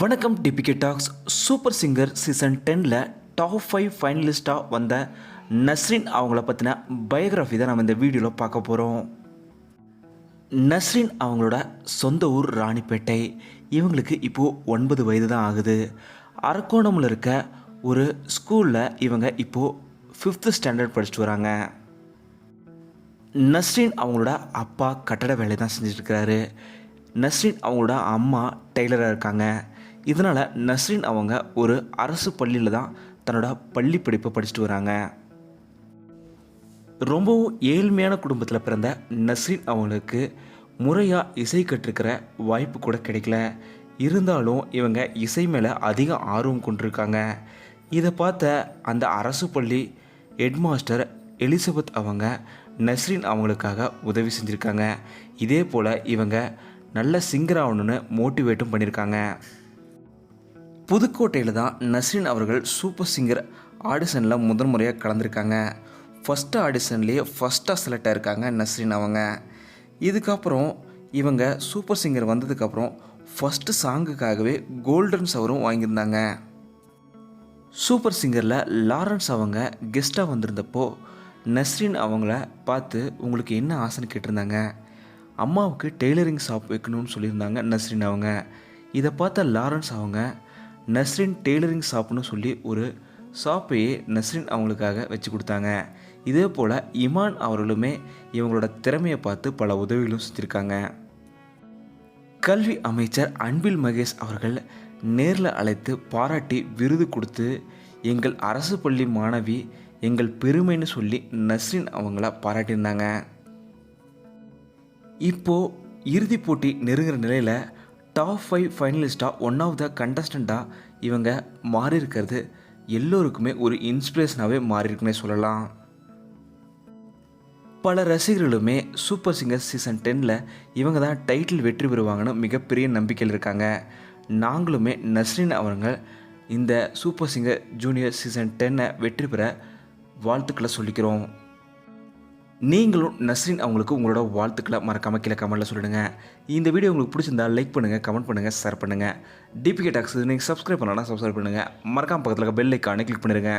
வணக்கம் DPK talks super singer season டெனில் top five ஃபைனலிஸ்ட்டாக வந்த நஸ்ரின் அவங்கள பற்றின பயோகிராஃபி தான் நம்ம இந்த வீடியோவில் பார்க்க போகிறோம் நஸ்ரின் அவங்களோட சொந்த ஊர் ராணிப்பேட்டை. இவங்களுக்கு இப்போது ஒன்பது வயது தான் ஆகுது. அரக்கோணமில் இருக்க ஒரு ஸ்கூலில் இவங்க இப்போது ஃபிஃப்த்து ஸ்டாண்டர்ட் படிச்சுட்டு வராங்க. நஸ்ரின் அவங்களோட அப்பா கட்டட வேலை தான் செஞ்சுட்ருக்கிறாரு நஸ்ரின் அவங்களோட அம்மா டெய்லராக இருக்காங்க. இதனால் நஸ்ரின் அவங்க ஒரு அரசு பள்ளியில் தான் தன்னோட பள்ளி படிப்பை படிச்சுட்டு வராங்க. ரொம்பவும் ஏழ்மையான குடும்பத்தில் பிறந்த நஸ்ரின் அவங்களுக்கு முறையாக இசை கற்றுக்கிற வாய்ப்பு கூட கிடைக்கல. இருந்தாலும் இவங்க இசை மேலே அதிக ஆர்வம் கொண்டிருக்காங்க. இதை பார்த்த அந்த அரசு பள்ளி ஹெட்மாஸ்டர் எலிசபெத் அவங்க நஸ்ரின் அவங்களுக்காக உதவி செஞ்சுருக்காங்க. இதே போல் இவங்க நல்ல சிங்கர் ஆகணும்னு மோட்டிவேட்டும் பண்ணியிருக்காங்க புதுக்கோட்டையில் தான் நஸ்ரின் அவர்கள் சூப்பர் சிங்கர் ஆடிஷனில் முதன் முறையாக கலந்துருக்காங்க. ஃபஸ்ட்டு ஆடிஷன்லேயே ஃபஸ்ட்டாக செலக்ட் ஆயிருக்காங்க நஸ்ரின் அவங்க. இதுக்கப்புறம் இவங்க சூப்பர் சிங்கர் வந்ததுக்கப்புறம் ஃபஸ்ட்டு சாங்குக்காகவே கோல்டன் சவரும் வாங்கியிருந்தாங்க. சூப்பர் சிங்கரில் லாரன்ஸ் அவங்க கெஸ்ட்டாக வந்திருந்தப்போ நஸ்ரின் அவங்கள பார்த்து உங்களுக்கு என்ன ஆசைன்னு கேட்டிருந்தாங்க? அம்மாவுக்கு டெய்லரிங் ஷாப் வைக்கணும்னு சொல்லியிருந்தாங்க நஸ்ரின் அவங்க. இதை பார்த்த லாரன்ஸ் அவங்க நஸ்ரின் டெய்லரிங் ஷாப்னு சொல்லி ஒரு ஷாப்பையே நஸ்ரின் அவங்களுக்காக வச்சு கொடுத்தாங்க. இதே போல் இமான் அவர்களுமே இவங்களோட திறமையை பார்த்து பல உதவிகளும் செஞ்சுருக்காங்க. கல்வி அமைச்சர் அன்பில் மகேஷ் அவர்கள் நேரில் அழைத்து பாராட்டி விருது கொடுத்து எங்கள் அரசு பள்ளி மாணவி எங்கள் பெருமைன்னு சொல்லி நஸ்ரின் அவங்கள பாராட்டியிருந்தாங்க. இப்போது இறுதிப் போட்டி நெருங்குற நிலையில் டாப் ஃபைவ் ஃபைனலிஸ்ட்டாக ஒன் ஆஃப் த கண்டஸ்டண்ட்டாக இவங்க மாறி இருக்கிறது எல்லோருக்குமே ஒரு இன்ஸ்பிரேஷனாகவே மாறியிருக்குன்னே சொல்லலாம். பல ரசிகர்களுமே சூப்பர் சிங்கர் சீசன் டென்னில் இவங்க தான் டைட்டில் வெற்றி பெறுவாங்கன்னு மிகப்பெரிய நம்பிக்கையில் இருக்காங்க. நாங்களுமே நஸ்ரின் அவர்கள் இந்த சூப்பர் சிங்கர் ஜூனியர் சீசன் டென்னை வெற்றி பெற வாழ்த்துக்களை சொல்லிக்கிறோம். நீங்களும் நஸ்ரின் அவங்களுக்கு உங்களோட வாழ்த்துக்களை மறக்காம கீழே கமெண்ட்டில் சொல்லிடுங்க. இந்த வீடியோ உங்களுக்கு பிடிச்சிருந்தா லைக் பண்ணுங்கள் கமெண்ட் பண்ணுங்கள் ஷேர் பண்ணுங்கள் டிபிகே டாக்ஸ் நீங்கள் சப்ஸ்கிரைப் பண்ணலாம் சப்ஸ்கிரைப் பண்ணுங்கள் மறக்காம பக்கத்தில் பெல் ஐக்கானே கிளிக் பண்ணிடுங்க.